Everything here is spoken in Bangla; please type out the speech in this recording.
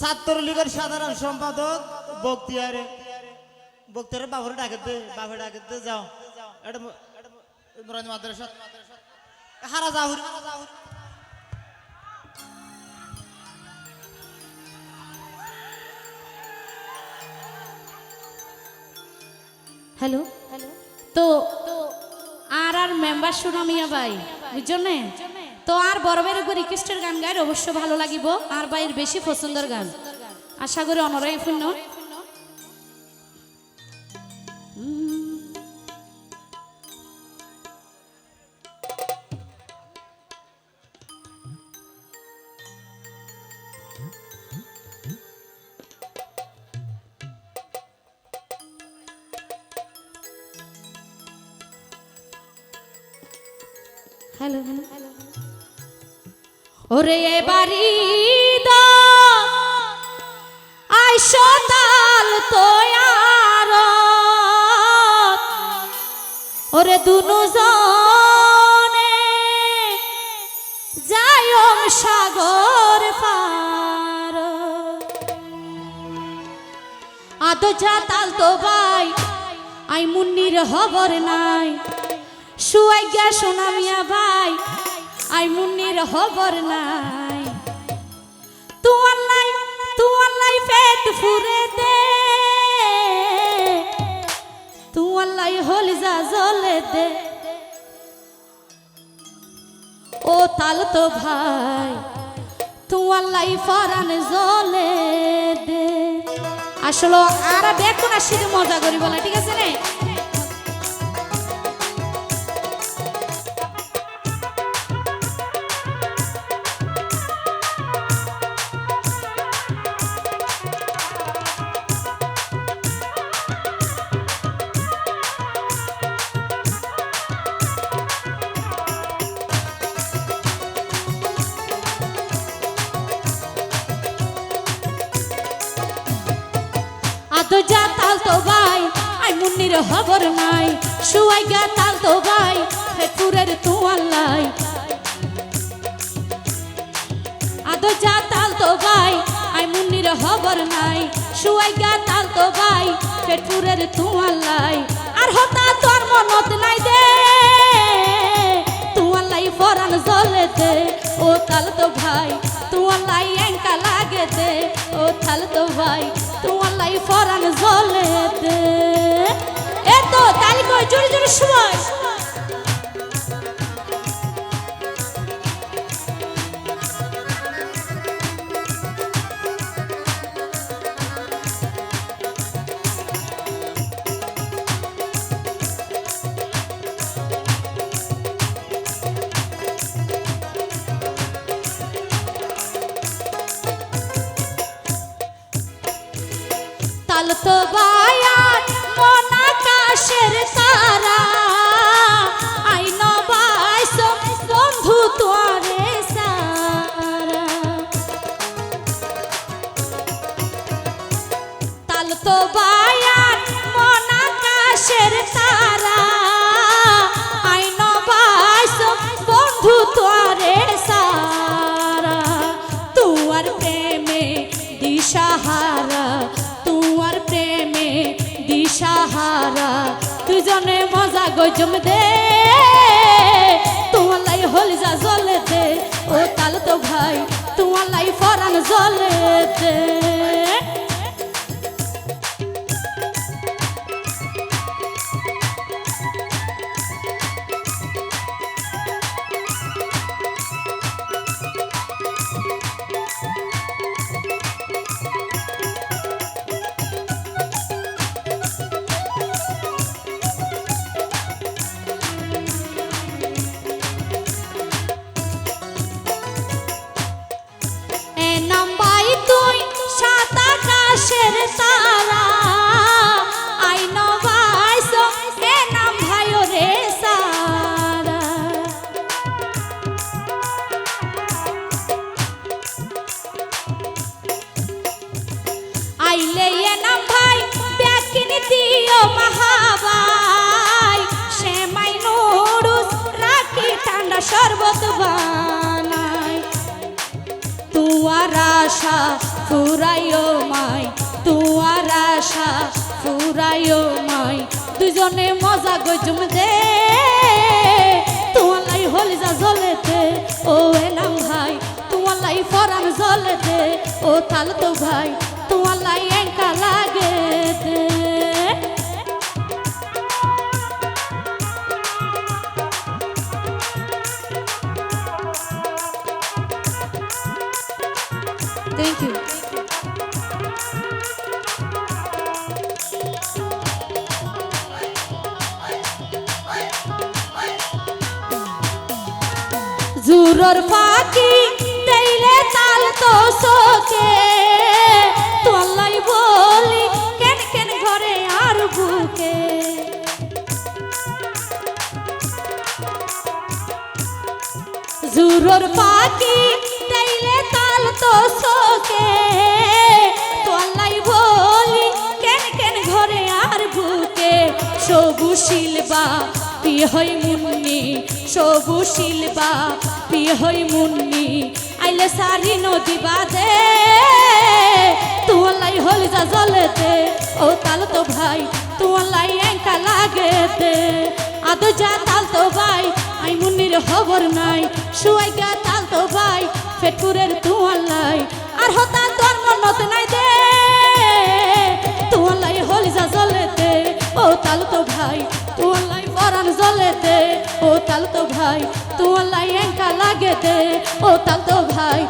ছাত্রলীগের সাধারণ সম্পাদক বক্তিয়ারে। বক্তিয়ারে বাবুরে ডাকে দে বাবুরে ডাকে দে যাও। এটা মাদ্রাসা হারা যাহুরি। হ্যালো? তো আর আর মেম্বার সুনামিয়া ভাই বুঝছ তো আর বড় ভাইয়ের উপর রিকোয়েস্টের গান গাইর অবশ্য ভালো লাগিব। আর ভাইয়ের বেশি পছন্দের গান। আশা করি অনরাই শূন্য হ্যালো হ্যালো ওরে এবারি আইসতাল তোয়ার ওরে দুনু জনে যায়ম সাগর পার। আদো যা তাল তো ভাই, আই মুন্নির হবর নাই। শুয়াই গিয়া সোনামিয়া ভাই আই মুন্নির হবর নাই। তোমার লাই, তোমার তুয়াল্লাই পেট ফুরে দে। তুয়াল্লাই হল যা জলে দে। ও তাল তো ভাই তুয়াল্লাই ফরান জলে দে। আসলে আর দেখো না শুধু মজা করি বলে ঠিক আছে না? তো ভাই, আই মুন্নির খবর নাই। শুয়াই গা তাল তো ভাই ফেটপুরের তুয়াল্লাই আদো যা তাল তো ভাই, আই মুন্নির খবর নাই। শুয়াই গা তাল তো ভাই ফেটপুরের তুয়াল্লাই আর হতা তোর মনত নাই দে তুয়াল্লাই ফরান জলে দে ও তাল তো ভাই তুয়াল্লাই এঙ্কা লাগে দে ও তাল তো ভাই তুয়াল্লাই ফরান জলে দে এ তো তালি কই জোরে জোরে সময় তাল তো বায়ার মন আকাশের তারা। দুজনে মজা গো জমদে। তোমার লাই হল যা জলে দে ও তাল তো ভাই, তোমার লাই ফরান জলে দিও মহাবাই, শ্যামাই নুরুস রাখি ঠান্ডা শরবত বানাই। তুয়ার আশা ফুরাইও মাই, তুয়ার আশা ফুরাইও মাই, দুজনে মজা গজুম দে। তোমালাই হলি যা জ্বলেতে ও এলাম ভাই তোমালাই ফরান জ্বলেতে ও তাল তো ভাই Thank you. জুরর পাখি দেইলে তাল তো সোকে তোলাই বলি কেন কেন ঘরে আর বুকে জুরর পাখি সবু শিলবা পিয়ে হই মুন্নি সবু শিলবা পিয়ে হই মুন্নি, আইলে সারি নদী বাদে তোলাই হল যা জলেতে। ও তাল ভাই, তোলাই এঙ্কা লাগেতে। আদো যা তাল ভাই, আই মুন্নির খবর নাই শুয়াই গা তাল তো ভাই ফেটপুরের তোয়ালাই আর হতা তোর মনত নাই দে। তোয়ালাই হলি যা জলেতে। ও তাল তো ভাই তোয়ালাই পরান জলেতে। ও তাল তো ভাই তোয়ালাই এঙ্কা লাগেতে ও তাল তো ভাই